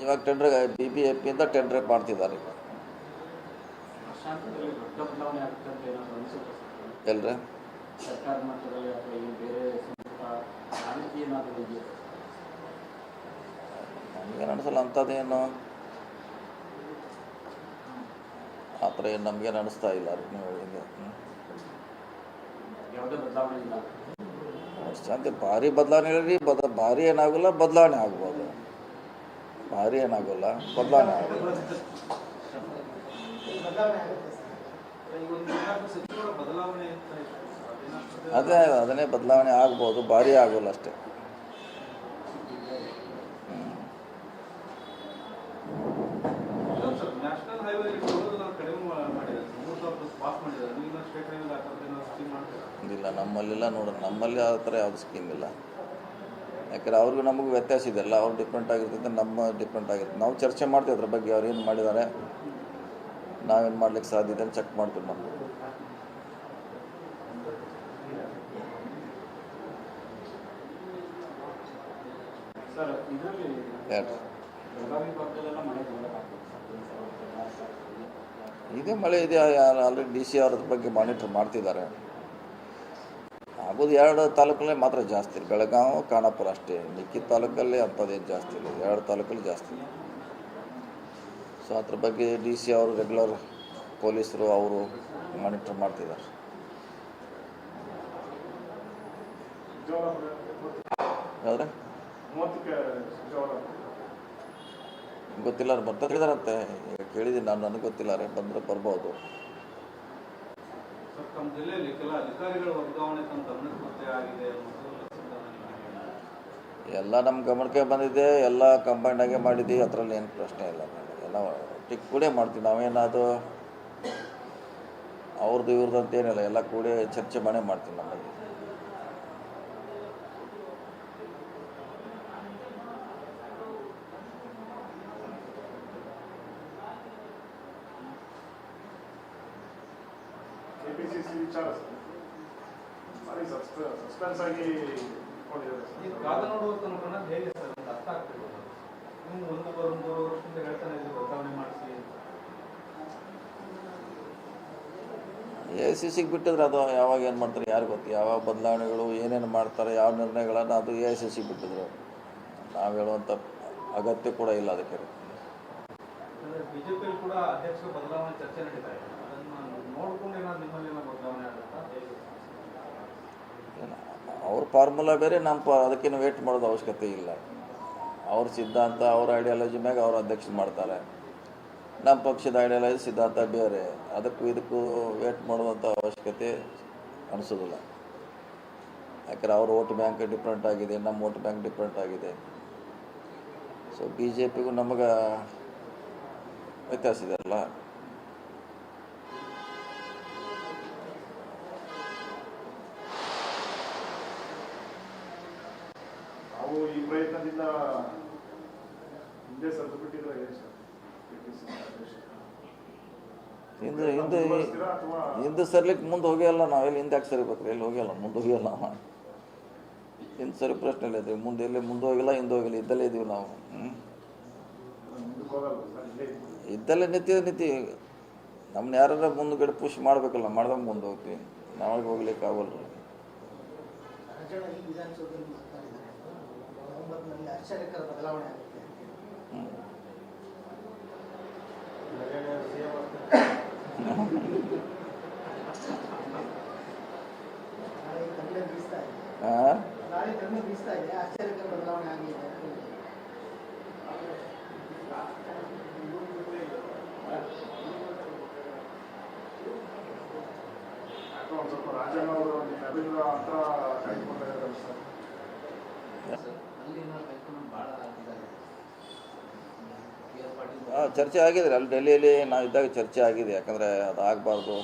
ಇವಾಗ tender B B F ಪಿಯಿಂದ tender ಮಾಡ್ತಿದ್ದಾರೆ ಈಗ ಎಲ್ರ? ನಮಗೇನು ಅನಿಸಲ್ಲ ಅಂಥದ್ದೇನು ಆ ಥರ ಏನು ನಮಗೇನು ಅನಿಸ್ತಾ ಇಲ್ಲ ರೀ ನೀವು ಇಲ್ಲ. ಶಾಂತಿ ಭಾರಿ ಬದಲಾವಣೆ ಹೇಳಿ ಬದ ಭಾರಿ ಏನಾಗಲ್ಲ ಬದಲಾವಣೆ ಆಗ್ಬೋದು. ಭಾರಿ ಏನಾಗೋಲ್ಲ, ಬದಲಾವಣೆ. ಅದೇ, ಅದನ್ನೇ ಬದಲಾವಣೆ ಆಗ್ಬೋದು, ಭಾರಿ ಆಗೋಲ್ಲ ಅಷ್ಟೇ ಇಲ್ಲ, ನಮ್ಮಲ್ಲಿಲ್ಲ ನೋಡ್ರಿ ನಮ್ಮಲ್ಲಿ ಆ ಥರ ಯಾವುದು ಸ್ಕೀಮ್ ಇಲ್ಲ ಯಾಕಂದ್ರೆ ಅವ್ರಿಗೂ ನಮಗೂ ವ್ಯತ್ಯಾಸ ಇದೆಲ್ಲ ಅವ್ರು ಡಿಫ್ರೆಂಟ್ ಆಗಿರ್ತೈತೆ ನಮ್ಮ ಡಿಫ್ರೆಂಟ್ ಆಗಿರುತ್ತೆ. ನಾವು ಚರ್ಚೆ ಮಾಡ್ತೀವಿ ಅದ್ರ ಬಗ್ಗೆ ಅವ್ರು ಏನು ಮಾಡಿದ್ದಾರೆ ನಾವೇನು ಮಾಡ್ಲಿಕ್ಕೆ ಸಾಧ್ಯ ಇದೆ ಅಂತ ಚೆಕ್ ಮಾಡ್ತೀವಿ ನಾವು ಇದೇ ಮಳೆ ಇದೆ ಆಲ್ರೆಡಿ ಡಿ ಸಿ ಅವ್ರ ಬಗ್ಗೆ ಮಾನಿಟರ್ ಮಾಡ್ತಿದ್ದಾರೆ. ಆಗೋದು ಎರಡು ತಾಲೂಕಲ್ಲೇ ಮಾತ್ರ ಜಾಸ್ತಿ ಬೆಳಗಾವಿ, ಖಾನಾಪುರ ಅಷ್ಟೇ. ಮಿಕ್ಕಿದ ತಾಲೂಕಲ್ಲಿ ಅಂಥದ್ದೇನು ಜಾಸ್ತಿ ಇಲ್ಲ. ಎರಡು ತಾಲೂಕಲ್ಲಿ ಜಾಸ್ತಿ ಸೊ ಅದ್ರ ಬಗ್ಗೆ ಡಿ ಸಿ ಅವರು ರೆಗ್ಯುಲರ್ ಪೊಲೀಸರು ಅವರು ಮಾನಿಟರ್ ಮಾಡ್ತಿದ್ದಾರೆ. ಗೊತ್ತಿಲ್ಲ ಬರ್ತಾ ಹೇಳಿದಾರಂತೆ ಕೇಳಿದ್ದೀನಿ ನಾನು, ನನಗೆ ಗೊತ್ತಿಲ್ಲ. ರೀ ಬಂದರೆ ಬರ್ಬೋದು. ತಮ್ಮ ಜಿಲ್ಲೆಯಲ್ಲಿ ಕೆಲ ಅಧಿಕಾರಿಗಳ ವರ್ಗಾವಣೆ ತಮ್ಮ ಗಮನಕ್ಕೆ ಮತ್ತೆ ಆಗಿದೆ ಎಲ್ಲ ನಮ್ಮ ಗಮನಕ್ಕೆ ಬಂದಿದೆ, ಎಲ್ಲ ಕಂಬೈಂಡ್ ಆಗೇ ಮಾಡಿದ್ದೀವಿ ಅದರಲ್ಲಿ ಏನು ಪ್ರಶ್ನೆ ಇಲ್ಲ ಎಲ್ಲ ಟಿಕ್ ಕೂಡೇ ಮಾಡ್ತೀವಿ. ನಾವೇನದು ಅವ್ರದ್ದು ಇವ್ರದ್ದು ಅಂತ ಏನಿಲ್ಲ, ಎಲ್ಲ ಕೂಡೇ ಚರ್ಚೆ ಮಾಡೇ ಮಾಡ್ತೀವಿ ನಮ್ಮಲ್ಲಿ. ಕೆಪಿಸಿಸಿ ವಿಚಾರ ಸರ್ ಭಾರಿ ಸಸ್ಪೆನ್ಸ್ ಆಗಿ ಇಟ್ಕೊಂಡಿದ್ದಾರೆ ಈ ಕಾದ ನೋಡುವಂತ ತನಕ ಹೇಗೆ ಸರ್ ಅಂತ ಅರ್ಥ ಆಗ್ತಿಲ್ಲ. ನೀವು ಒಂದು ಬರೋ ಮೂರು ವರ್ಷದಿಂದ ಹೇಳ್ತಾನೆ ಇದ್ರು ವರ್ಗಾವಣೆ ಮಾಡಿಸಿ ಎ ಸಿ ಸಿಗೆ ಬಿಟ್ಟಿದ್ರೆ ಅದು ಯಾವಾಗ ಏನು ಮಾಡ್ತಾರೆ ಯಾರು ಗೊತ್ತು? ಯಾವಾಗ ಬದಲಾವಣೆಗಳು ಏನೇನು ಮಾಡ್ತಾರೆ ಯಾವ ನಿರ್ಣಯಗಳನ್ನು ಅದು ಎ ಸಿ ಸಿಗೆ ಬಿಟ್ಟಿದ್ರು. ನಾವು ಹೇಳುವಂಥ ಅಗತ್ಯ ಕೂಡ ಇಲ್ಲ ಅದಕ್ಕೆ. ಅಂದ್ರೆ ಬಿಜೆಪಿಯಲ್ಲಿ ಕೂಡ ಅಧ್ಯಕ್ಷ ಬದಲಾವಣೆ ಚರ್ಚೆ ನಡೀತಾ ಇದೆ. ಅವ್ರ ಫಾರ್ಮುಲಾ ಬೇರೆ ನಮ್ಮ ಪ ಅದಕ್ಕೇನು ವೇಟ್ ಮಾಡೋದು ಅವಶ್ಯಕತೆ ಇಲ್ಲ. ಅವ್ರ ಸಿದ್ಧಾಂತ, ಅವ್ರ ಐಡಿಯಾಲಜಿ ಮ್ಯಾಗ ಅವ್ರ ಅಧ್ಯಕ್ಷ ಮಾಡ್ತಾರೆ. ನಮ್ಮ ಪಕ್ಷದ ಐಡಿಯಾಲಜಿ ಸಿದ್ಧಾಂತ ಬೇರೆ. ಅದಕ್ಕೂ ಇದಕ್ಕೂ ವೇಟ್ ಮಾಡುವಂಥ ಅವಶ್ಯಕತೆ ಅನಿಸೋದಿಲ್ಲ. ಯಾಕಂದ್ರೆ ಅವ್ರ ಓಟ್ ಬ್ಯಾಂಕ್ ಡಿಫ್ರೆಂಟ್ ಆಗಿದೆ ನಮ್ಮ ಓಟ್ ಬ್ಯಾಂಕ್ ಡಿಫ್ರೆಂಟ್ ಆಗಿದೆ. ಸೊ ಬಿ ಜೆ ಪಿಗೂ ನಮಗೆ ವ್ಯತ್ಯಾಸ ಇದೆ ಈ ಪ್ರಯತ್ನದಿಂದ ಹಿಂದೆ ಸರ್ದು ಬಿಟ್ಟಿದ್ರೆ ಹಿಂದೆ ಹಿಂದೆ ಹಿಂದೆ ಸರ್ಲಿಕ್ಕೆ ಮುಂದೆ ಹೋಗಿಲ್ಲ ನಾವೆಲ್ಲಿ ಹಿಂದೆ ಯಾಕೆ ಸರಿಬೇಕು? ಎಲ್ಲಿ ಹೋಗಿಲ್ಲ ಮುಂದೆ ಹೋಗಿಲ್ಲ ಹಿಂದೆ ಸರಿ ಪ್ರಶ್ನೆ ಇಲ್ಲ ಇದ್ದೀವಿ. ಮುಂದೆ ಎಲ್ಲಿ ಮುಂದೆ ಹೋಗಿಲ್ಲ ಹಿಂದೆ ಹೋಗಿಲ್ಲ ಇದ್ದಲ್ಲೇ ಇದ್ದೀವಿ ನಾವು. ಹ್ಞೂ ಹೋಗಲ್ಲ ಸರ್ ಇಲ್ಲೇ ಇದ್ದೀವಿ. ಇದ್ದಲ್ಲೇ ನಿತ್ಯ ನಿಂತಿ ನಮ್ಮನ್ನ ಯಾರು ಮುಂದ್ಗಡೆ ಪುಷ್ ಮಾಡಬೇಕಲ್ಲ ಮಾಡ್ದಂಗೆ ಮುಂದೆ ಹೋಗ್ತೀವಿ. ನಾವಾಗ ಹೋಗ್ಲಿಕ್ಕೆ ಆಗಲ್ಲ ನವೆಂಬರ್ನಲ್ಲಿ ಆಶ್ಚರ್ಯಕರ ಬದಲಾವಣೆ ಆಗುತ್ತೆ ನಾಳೆ ಕಡಿಮೆ ಬೀಸ್ತಾ ಇದೆ. ಆಶ್ಚರ್ಯಕರ ಬದಲಾವಣೆ ಆಗಿದೆ ಸ್ವಲ್ಪ ರಾಜಣ್ಣ ಅವರು ಕಾಯ್ದುಕೊಳ್ತಾ ಇದ್ದಾರೆ ಸರ್ ಅಲ್ಲಿನ ಹೈಕಮಾಂಡ್ ಭಾಳ ಇದಾಗಿದೆ ಕೆ ಆರ್ ಪಾಟೀಲ್ ಆ, ಚರ್ಚೆ ಆಗಿದೆ. ಅಲ್ಲಿ ಡೆಲ್ಲಿಯಲ್ಲಿ ನಾವು ಇದ್ದಾಗ ಚರ್ಚೆ ಆಗಿದೆ. ಯಾಕಂದರೆ ಅದು ಆಗಬಾರ್ದು.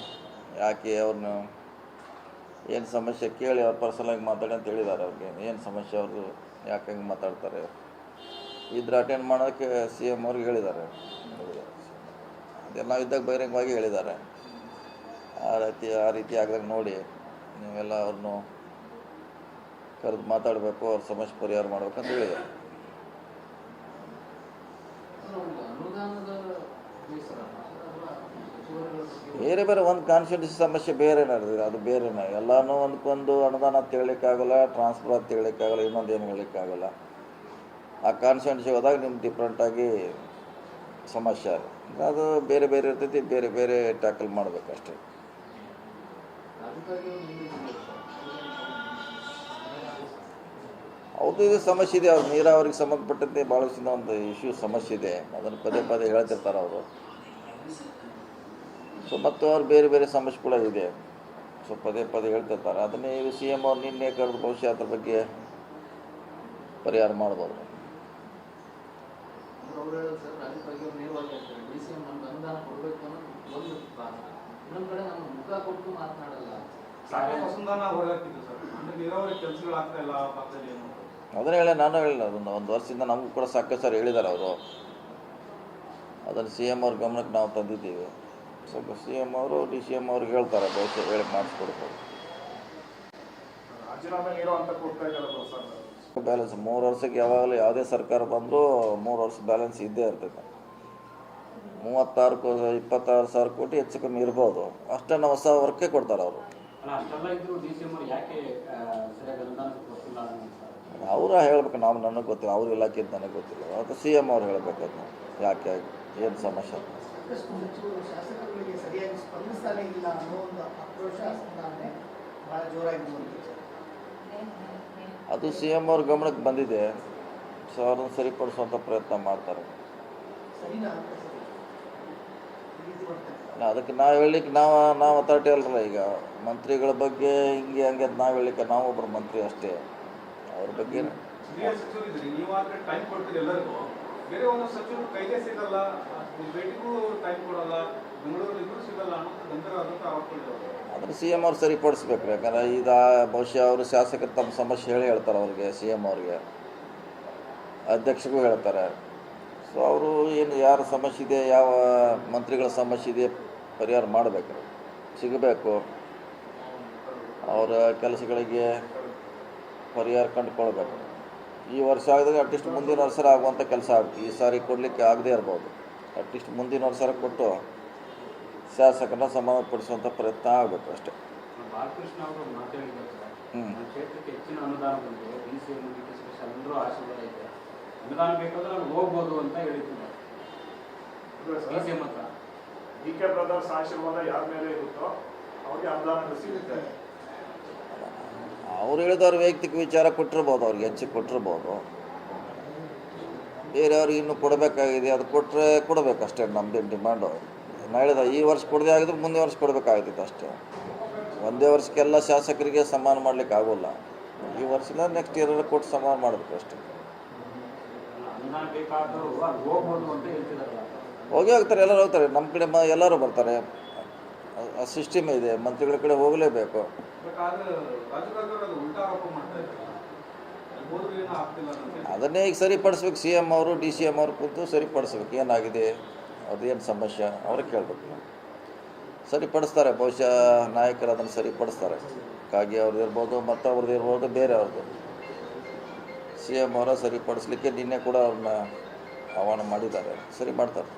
ಯಾಕೆ ಅವ್ರನ್ನ ಏನು ಸಮಸ್ಯೆ ಕೇಳಿ ಅವ್ರು ಪರ್ಸನಲಾಗಿ ಮಾತಾಡಿ ಅಂತ ಹೇಳಿದ್ದಾರೆ ಅವ್ರಿಗೆ. ಏನು ಸಮಸ್ಯೆ ಅವ್ರದ್ದು ಯಾಕೆ ಹಂಗೆ ಮಾತಾಡ್ತಾರೆ? ಇದ್ರ ಅಟೆಂಡ್ ಮಾಡೋದಕ್ಕೆ ಸಿ ಎಂ ಅವ್ರಿಗೆ ಹೇಳಿದ್ದಾರೆ. ಅದೆಲ್ಲ ಇದ್ದಾಗ ಬಹಿರಂಗವಾಗಿ ಹೇಳಿದ್ದಾರೆ. ಆ ರೀತಿ ಆ ರೀತಿ ಆಗ್ದಾಗ ನೋಡಿ ನೀವೆಲ್ಲ ಅವ್ರನ್ನು ಕರೆದು ಮಾತಾಡಬೇಕು, ಅವ್ರ ಸಮಸ್ಯೆ ಪರಿಹಾರ ಮಾಡ್ಬೇಕಂತ ಹೇಳಿದ್ದಾರೆ. ಬೇರೆ ಬೇರೆ ಒಂದು ಕಾನ್ಸ್ಟಿಟ್ಯೂನ್ಸಿ ಸಮಸ್ಯೆ ಬೇರೆ ನಡೆದಿದೆ. ಅದು ಬೇರೆನೇ ಎಲ್ಲನೂ ಒಂದಕ್ಕೊಂದು ಅನುದಾನ ಅಂತ ಹೇಳಲಿಕ್ಕಾಗಲ್ಲ ಟ್ರಾನ್ಸ್ಫರ್ ಅಂತ ಹೇಳಲಿಕ್ಕಾಗಲ್ಲ ಇನ್ನೊಂದು ಏನು ಹೇಳಲಿಕ್ಕಾಗಲ್ಲ. ಆ ಕಾನ್ಸ್ಟಿಟ್ಯೂನ್ಸಿ ಹೋದಾಗ ನಿಮ್ಗೆ ಡಿಫ್ರೆಂಟಾಗಿ ಸಮಸ್ಯೆ ಅದು ಅದು ಬೇರೆ ಬೇರೆ ಇರ್ತೈತಿ ಬೇರೆ ಬೇರೆ ಟ್ಯಾಕಲ್ ಮಾಡಬೇಕಷ್ಟೇ ಹೌದು ಇದು ಸಮಸ್ಯೆ ಇದೆ. ಅವ್ರು ನೀರಾವರಿಗೆ ಸಂಬಂಧಪಟ್ಟಂತೆ ಭಾಳಷ್ಟು ಒಂದು ಇಶ್ಯೂ ಸಮಸ್ಯೆ ಇದೆ. ಅದನ್ನು ಪದೇ ಪದೇ ಹೇಳ್ತಿರ್ತಾರೆ ಅವರು. ಸೊ ಮತ್ತು ಅವ್ರು ಬೇರೆ ಬೇರೆ ಸಮಸ್ಯೆ ಕೂಡ ಇದೆ ಸೊ ಪದೇ ಪದೇ ಹೇಳ್ತಿರ್ತಾರೆ ಅದನ್ನೇ ಈಗ ಸಿ ಎಂ ಅವ್ರು ನಿನ್ನೆ ಕರೆದು ಬಹುಶಃ ಅದ್ರ ಬಗ್ಗೆ ಪರಿಹಾರ ಮಾಡ್ಬೋದು. ಅದನ್ನ ಹೇಳಿ ನಾನು ಹೇಳಿಲ್ಲ. ಅದನ್ನು ಒಂದು ವರ್ಷದಿಂದ ನಮಗೂ ಕೂಡ ಸಾಕಷ್ಟು ಸರ್ ಹೇಳಿದ್ದಾರೆ ಅವರು. ಅದನ್ನು ಸಿ ಎಂ ಅವ್ರ ಗಮನಕ್ಕೆ ನಾವು ತಂದಿದ್ದೀವಿ. ಸ್ವಲ್ಪ ಸಿ ಎಂ ಅವರು ಡಿ ಸಿ ಎಂ ಅವ್ರಿಗೆ ಹೇಳ್ತಾರೆ ಬಹುಶಃ ಹೇಳಿ ಮಾಡಿಸ್ಕೊಡ್ತಾರೆ ಬ್ಯಾಲೆನ್ಸ್ ಮೂರು ವರ್ಷಕ್ಕೆ ಯಾವಾಗಲೂ ಯಾವುದೇ ಸರ್ಕಾರ ಬಂದರೂ ಮೂರು ವರ್ಷ ಬ್ಯಾಲೆನ್ಸ್ ಇದ್ದೇ ಇರ್ತೈತೆ ಮೂವತ್ತಾರು ಕೋ ಇಪ್ಪತ್ತಾರು ಸಾವಿರ ಕೋಟಿ ಹೆಚ್ಚು ಕಮ್ಮಿ ಇರ್ಬೋದು. ಅಷ್ಟನ್ನು ಹೊಸ ವರ್ಕೇ ಕೊಡ್ತಾರೆ ಅವರು. ಅವ್ರು ಹೇಳ್ಬೇಕು ನಾವು ನನಗೆ ಗೊತ್ತಿಲ್ಲ ಅವ್ರ ಇಲಾಖೆ ಅಂತ ನನಗೆ ಗೊತ್ತಿಲ್ಲ. ಅದು ಸಿ ಎಂ ಅವ್ರು ಹೇಳಬೇಕು ಅದನ್ನ ಯಾಕೆ ಏನು ಸಮಸ್ಯೆ ಸರಿಯಾಗಿ ಸ್ಪಂದಿಸ್ತಾನೆ ಇಲ್ಲ ಅನ್ನೋ ಒಂದು ಆಕ್ರೋಶ ಅಸಮಾಧಾನ ಬಹಳ ಜೋರಾಗಿ ಬಂದಿದೆ ಅದು ಸಿ ಎಂ ಅವ್ರ ಗಮನಕ್ಕೆ ಬಂದಿದೆ. ಸೊ ಅವ್ರನ್ನ ಸರಿಪಡಿಸುವಂಥ ಪ್ರಯತ್ನ ಮಾಡ್ತಾರೆ. ಅದಕ್ಕೆ ನಾವು ಹೇಳಲಿಕ್ಕೆ ನಾವು ನಾವು ಅಥಾರಿಟಿ ಅಲ್ರಲ್ಲ ಈಗ. ಮಂತ್ರಿಗಳ ಬಗ್ಗೆ ಹಿಂಗೆ ಹಂಗೆ ಅಂತ ನಾವು ಹೇಳಲಿಕ್ಕೆ ನಾವು ಒಬ್ಬರು ಮಂತ್ರಿ ಅಷ್ಟೇ. ಅವ್ರ ಬಗ್ಗೆ ಹಿರಿಯ ಸಚಿವರು ಟೈಮ್ ಕೊಡ್ತೀರಿ ಎಲ್ಲರಿಗೂ. ಬೇರೆ ಒಂದು ಸಚಿವರು ಕೈಗೆ ಸಿಗಲ್ಲ ಭೇಟಿಗೂ ಟೈಮ್ ಕೊಡಲ್ಲ. ಅದನ್ನು ಸಿ ಎಂ ಅವ್ರು ಸರಿಪಡಿಸ್ಬೇಕು ಯಾಕಂದ್ರೆ ಈಗ ಬಹುಶಃ ಅವರು ಶಾಸಕರು ತಮ್ಮ ಸಮಸ್ಯೆ ಹೇಳಿ ಹೇಳ್ತಾರೆ ಅವ್ರಿಗೆ ಸಿ ಎಂ ಅವ್ರಿಗೆ. ಅಧ್ಯಕ್ಷಗೂ ಹೇಳ್ತಾರೆ. ಸೊ ಅವರು ಏನು, ಯಾರ ಸಮಸ್ಯೆ ಇದೆ, ಯಾವ ಮಂತ್ರಿಗಳ ಸಮಸ್ಯೆ ಇದೆ, ಪರಿಹಾರ ಮಾಡಬೇಕು. ಸಿಗಬೇಕು. ಅವರ ಕೆಲಸಗಳಿಗೆ ಪರಿಹಾರ ಕಂಡುಕೊಳ್ಬೇಕು. ಈ ವರ್ಷ ಆಗದಾಗ ಅಟ್ಲೀಸ್ಟ್ ಮುಂದಿನ ವರ್ಷ ಆಗುವಂಥ ಕೆಲಸ ಆಗುತ್ತೆ ಈ ಸಾರಿ ಕೊಡಲಿಕ್ಕೆ ಆಗದೇ ಇರ್ಬೋದು. ಅಟ್ಲೀಸ್ಟ್ ಮುಂದಿನ ವರ್ಷ ಕೊಟ್ಟು ಶಾಸಕರನ್ನ ಸಮಾನಪಡಿಸುವಂಥ ಪ್ರಯತ್ನ ಆಗಬೇಕು ಅಷ್ಟೇ. ಬಾಲಕೃಷ್ಣ ಅವರು ಮಾತಾಡಿದ್ದಾರೆ ಸರ್ ಹ್ಮ್. ನಮ್ಮ ಕ್ಷೇತ್ರಕ್ಕೆ ಹೆಚ್ಚಿನ ಅನುದಾನ ಬಂದಿದೆ. D C M D K special ಎಲ್ಲರೂ ಆಶೀರ್ವಾದ ಇದೆ. ಅನುದಾನ ಬೇಕಾದ್ರೆ ನಾನು ಹೋಗ್ಬೋದು ಅಂತ ಹೇಳಿದ್ದೀನಿ ಡಿ ಸಿ ಎಂ ಹತ್ರ ಡಿ ಕೆ ಬ್ರದರ್ಸ್ ಆಶೀರ್ವಾದ ಯಾರ ಮೇಲೆ ಇರುತ್ತೋ ಅವ್ರಿಗೆ ಅನುದಾನ ಸಿಗುತ್ತೆ ಅವ್ರು ಹೇಳಿದವ್ರು ವೈಯಕ್ತಿಕ ವಿಚಾರ ಕೊಟ್ಟಿರ್ಬೋದು ಅವ್ರಿಗೆ ಹೆಚ್ಚು ಕೊಟ್ಟಿರ್ಬೋದು. ಬೇರೆಯವ್ರಿಗೆ ಇನ್ನೂ ಕೊಡಬೇಕಾಗಿದೆ ಅದು ಕೊಟ್ಟರೆ ಕೊಡಬೇಕು ಅಷ್ಟೇ ನಮ್ಮದೇನು ಡಿಮ್ಯಾಂಡು ಹೇಳಿದ ಈ ವರ್ಷ ಕೊಡದೆ ಆಗಿದ್ರೆ ಮುಂದೆ ವರ್ಷ ಕೊಡಬೇಕಾಗ್ತಿತ್ತು ಅಷ್ಟೇ. ಒಂದೇ ವರ್ಷಕ್ಕೆಲ್ಲ ಶಾಸಕರಿಗೆ ಸಮಾನ ಮಾಡ್ಲಿಕ್ಕೆ ಆಗೋಲ್ಲ. ಈ ವರ್ಷದಿಂದ ನೆಕ್ಸ್ಟ್ ಇಯರ್ ಕೊಟ್ಟು ಸಮಾನ ಮಾಡಬೇಕು ಅಷ್ಟೇ. ಹೋಗಿ ಹೋಗ್ತಾರೆ, ಎಲ್ಲರೂ ಹೋಗ್ತಾರೆ. ನಮ್ಮ ಕಡೆ ಮ, ಎಲ್ಲರೂ ಬರ್ತಾರೆ. ಸಿಸ್ಟಮ್ ಇದೆ, ಮಂತ್ರಿಗಳ ಕಡೆ ಹೋಗಲೇಬೇಕು. ಅದನ್ನೇ ಈಗ ಸರಿಪಡಿಸ್ಬೇಕು. ಸಿ ಎಂ ಅವರು, ಡಿ ಸಿ ಎಂ ಅವರು ಕೂತು ಸರಿಪಡಿಸ್ಬೇಕು. ಏನಾಗಿದೆ? ಅದೇನು ಸಮಸ್ಯೆ? ಅವ್ರಿಗೆ ಕೇಳಬೇಕು. ಸರಿಪಡಿಸ್ತಾರೆ, ಬಹುಶಃ ನಾಯಕರು ಅದನ್ನು ಸರಿಪಡಿಸ್ತಾರೆ. ಕಾಗೆ ಅವ್ರದ್ದು ಇರ್ಬೋದು ಮತ್ತೊಬ್ರದ್ದು ಇರ್ಬೋದು, ಬೇರೆ ಅವ್ರದ್ದು. ಸಿ ಎಂ ಅವರ ಸರಿಪಡಿಸ್ಲಿಕ್ಕೆ ನಿನ್ನೆ ಕೂಡ ಅವ್ರನ್ನ ಆಹ್ವಾನ ಮಾಡಿದ್ದಾರೆ. ಸರಿ ಮಾಡ್ತಾರೆ.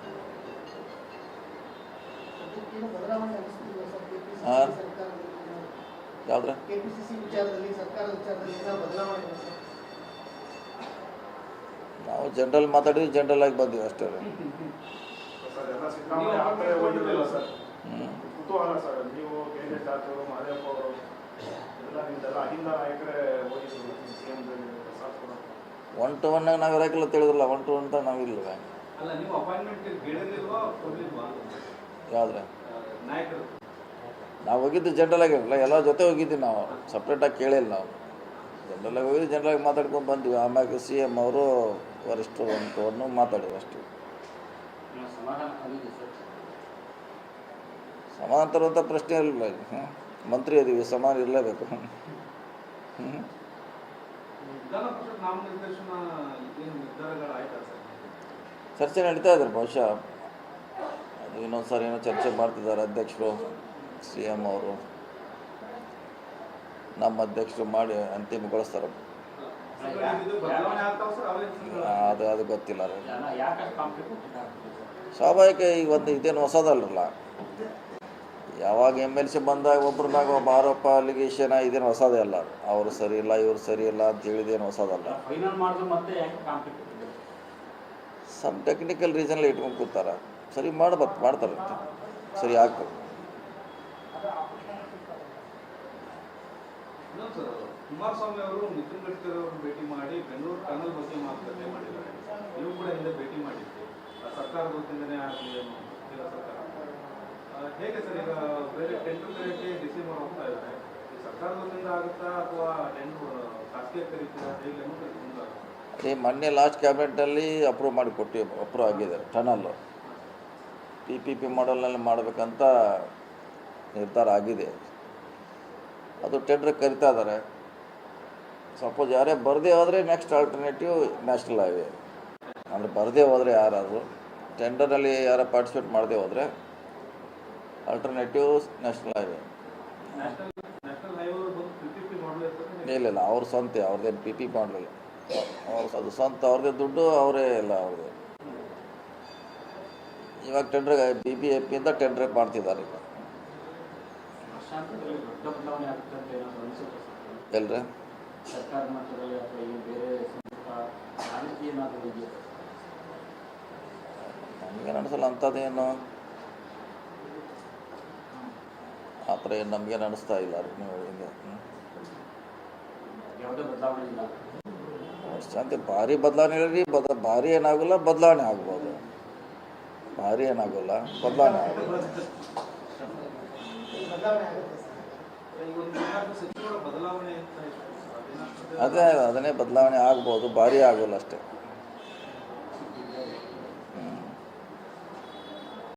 ಹಾಂ ಯಾವುದ್ರ ನಾವು ಜನರಲ್ ಮಾತಾಡಿದ್ವಿ ಜನರಲ್ ಆಗಿ ಬಂದೀವಿ ಅಷ್ಟೇ. ಕುತೂಹಲ ಸರ್ ನೀವು ಕೆ ಜೆ ಜಾರ್ಜ್ ಅವರು ಮಹದೇವಪ್ಪ ಅವರು ಎಲ್ಲ ನಿಮ್ದೆಲ್ಲ ಅಹಿಂದ ನಾಯಕರೇ ಹೋಗಿದ್ರು ಸಿ ಎಂ ಪ್ರಸಾದ್ ಕೂಡ. ಒನ್ ಟು ಒನ್ನಾಗ ನಾವು ಇರಕ್ಕಿಲ್ಲ ತಿಳಿದ್ರಲ್ಲ? ಒನ್ ಟು ಒನ್ ನಾವು ಇಲ್ವೇ? ಅಲ್ಲ ನೀವು ಅಪಾಯಿಂಟ್ಮೆಂಟ್ ಕೇಳಿರ್ಲಿಲ್ವಾ ಕೊಡ್ಲಿಲ್ವಾ ಯಾವುದ್ರೆ? ನಾಯಕರು. ನಾವು ಹೋಗಿದ್ದು ಜನರಲ್ ಆಗಿರಲ್ಲ ಎಲ್ಲ ಜೊತೆ ಹೋಗಿದ್ವಿ ನಾವು. ಸಪ್ರೇಟಾಗಿ ಕೇಳಿಲ್ಲ ನಾವು. ಜನರಲ್ ಆಗಿ ಹೋಗಿದ್ದು ಜನರಲ್ ಆಗಿ ಮಾತಾಡ್ಕೊಂಡು ಬಂದ್ವಿ. ಆಮ್ಯಾಗ ಸಿ ಎಂ ಅವರು ವರಿಷ್ಠರು ಒಂದು ಮಾತಾಡಿದ್ರು ಅಷ್ಟೇ. ನೀವು ಅಂತ ಪ್ರಶ್ನೆ ಇರಲಿಲ್ಲ ಹ್ಞೂ ಮಂತ್ರಿ ಅದೀವಿ ಸಮಾನ ಇರಲೇಬೇಕು. ಚರ್ಚೆ ನಡೀತಾ ಇದ್ದಾರೆ ಬಹುಶಃ. ಅದು ಇನ್ನೊಂದು ಸಾರಿ ಏನೋ ಚರ್ಚೆ ಮಾಡ್ತಿದ್ದಾರೆ ಅಧ್ಯಕ್ಷರು ಸಿ ಎಂ ಅವರು. ನಮ್ಮ ಅಧ್ಯಕ್ಷರು ಮಾಡಿ ಅಂತಿಮಗೊಳಿಸ್ತಾರೆ. ಅದು ಅದು ಗೊತ್ತಿಲ್ಲ. ಸ್ವಾಭಾವಿಕ ಈಗ ಒಂದು ಇದೇನು ಹೊಸದಲ್ಲ ಯಾವಾಗ ಎಂ ಎಲ್ ಸಿ ಬಂದಾಗ ಒಬ್ಬರ ಮ್ಯಾಗ ಒಬ್ಬ ಆರೋಪ ಅಲಿಗೇಷನ್ ಇದೇನು ಹೊಸದೇ ಅಲ್ಲ. ಅವರು ಸರಿ ಇಲ್ಲ ಇವ್ರು ಸರಿ ಇಲ್ಲ ಅಂತ ಹೇಳಿದೇನು ಹೊಸದಲ್ಲ. ಫೈನಲ್ ಮಾಡಿದ್ರೆ ಮತ್ತೆ ಯಾಕೆ ಕಾಂಪ್ಲಿಕ್ಟ್ ಇದೆ ಸಮ್ ಟೆಕ್ನಿಕಲ್ ರೀಸನ್ಲಿ ಇಟ್ಕೊಂಡು ಕೂತಾರ. ಸರಿ ಮಾಡ್ಬೇಕು ಮಾಡ್ತಾರೆ. ಸರಿ ಆಗ್ತದೆ ಸರ್ ಕುಮಾರಸ್ವಾಮಿ ಅವರು ನಿತಿನ್ ಗಡ್ಕರಿ ಅವರನ್ನು ಭೇಟಿ ಮಾಡಿ ಬೆಂಗಳೂರು ಟನಲ್ ಬಗ್ಗೆ ಮಾತುಕತೆ ಮಾಡಿದ್ದಾರೆ. ನೀವು ಕೂಡ ಹಿಂದೆ ಭೇಟಿ ಆ ಸರ್ಕಾರದ ವತಿಯಿಂದನೇ ಆಗಲಿ ಕೇಂದ್ರ ಸರ್ಕಾರ? ಹೇಗೆ ಸರ್ ಈಗ ಬೇರೆ ಟೆಂಡರ್ ಕರೆಯಕ್ಕೆ ಡಿಸೆಂಬರ್ ಹೋಗ್ತಾ ಇದ್ದಾರೆ ಸರ್ಕಾರದ ವತಿಯಿಂದ ಆಗುತ್ತಾ ಅಥವಾ ಟೆಂಡರ್ ಖಾಸಗಿ ಕರೀತೀರಾ? ಹೇಗೆ ಈ ಮೊನ್ನೆ ಲಾಸ್ಟ್ ಕ್ಯಾಬಿನೆಟಲ್ಲಿ ಅಪ್ರೂವ್ ಮಾಡಿ ಕೊಟ್ಟು ಅಪ್ರೂವ್ ಆಗಿದೆ ಟನಲ್ಲು ಪಿ ಪಿ ಪಿ ಮಾಡಲ್ನಲ್ಲಿ ಮಾಡಬೇಕಂತ ನಿರ್ಧಾರ ಆಗಿದೆ. ಅದು ಟೆಂಡರ್ ಕರಿತಾ ಇದ್ದಾರೆ ಸಪೋಸ್ ಯಾರೇ ಬರದೇ ಹೋದರೆ ನೆಕ್ಸ್ಟ್ ಆಲ್ಟರ್ನೇಟಿವ್ ನ್ಯಾಷನಲ್ ಹೈವೇ ಅಂದರೆ ಬರದೇ ಹೋದರೆ ಯಾರಾದರೂ. ಟೆಂಡರ್ನಲ್ಲಿ ಯಾರು ಪಾರ್ಟಿಸಿಪೇಟ್ ಮಾಡದೆ ಹೋದರೆ ಆಲ್ಟರ್ನೇಟಿವ್ ನ್ಯಾಷನಲ್ ಹೈವೇ ಇಲ್ಲ ಇಲ್ಲ ಅವ್ರ ಸ್ವಂತ ಅವ್ರದ್ದೇನು ಪಿ ಪಿ ಮಾಡಲಿಲ್ಲ. ಅವ್ರ ಅದು ಸ್ವಂತ ಅವ್ರದ್ದೇ ದುಡ್ಡು ಅವರೇ ಇಲ್ಲ ಅವ್ರದ್ದೇ. ಇವಾಗ ಟೆಂಡರ್ ಬಿ ಬಿ ಎ ಪಿಯಿಂದ ಟೆಂಡರ್ ಮಾಡ್ತಿದ್ದಾರೆ ಈಗ. ವರ್ಷಾಂತರದಲ್ಲಿ ನಮಗೇನು ಅನಿಸಲ್ಲ ಅಂಥದ್ದೇನು ಆ ಥರ ಏನು ನಮಗೇನು ಅನಿಸ್ತಾ ಇಲ್ಲ ನೀವು ಹಿಂಗೆ ಹ್ಮ್. ಬದಲಾವಣೆ ಇಲ್ಲ. ಶಾಂತಿ ಭಾರಿ ಬದಲಾವಣೆ ಹೇಳಿ ರೀ ಬದ ಭಾರಿ ಏನಾಗಲ್ಲ ಬದಲಾವಣೆ ಆಗ್ಬೋದು. ಭಾರಿ ಏನಾಗಲ್ಲ ಬದಲಾವಣೆ ಅದೇನಾಗ್ತದೆ? ಅದೇ ಅದನ್ನೇ ಬದಲಾವಣೆ ಆಗ್ಬೋದು ಭಾರಿ ಆಗೋಲ್ಲ ಅಷ್ಟೇ.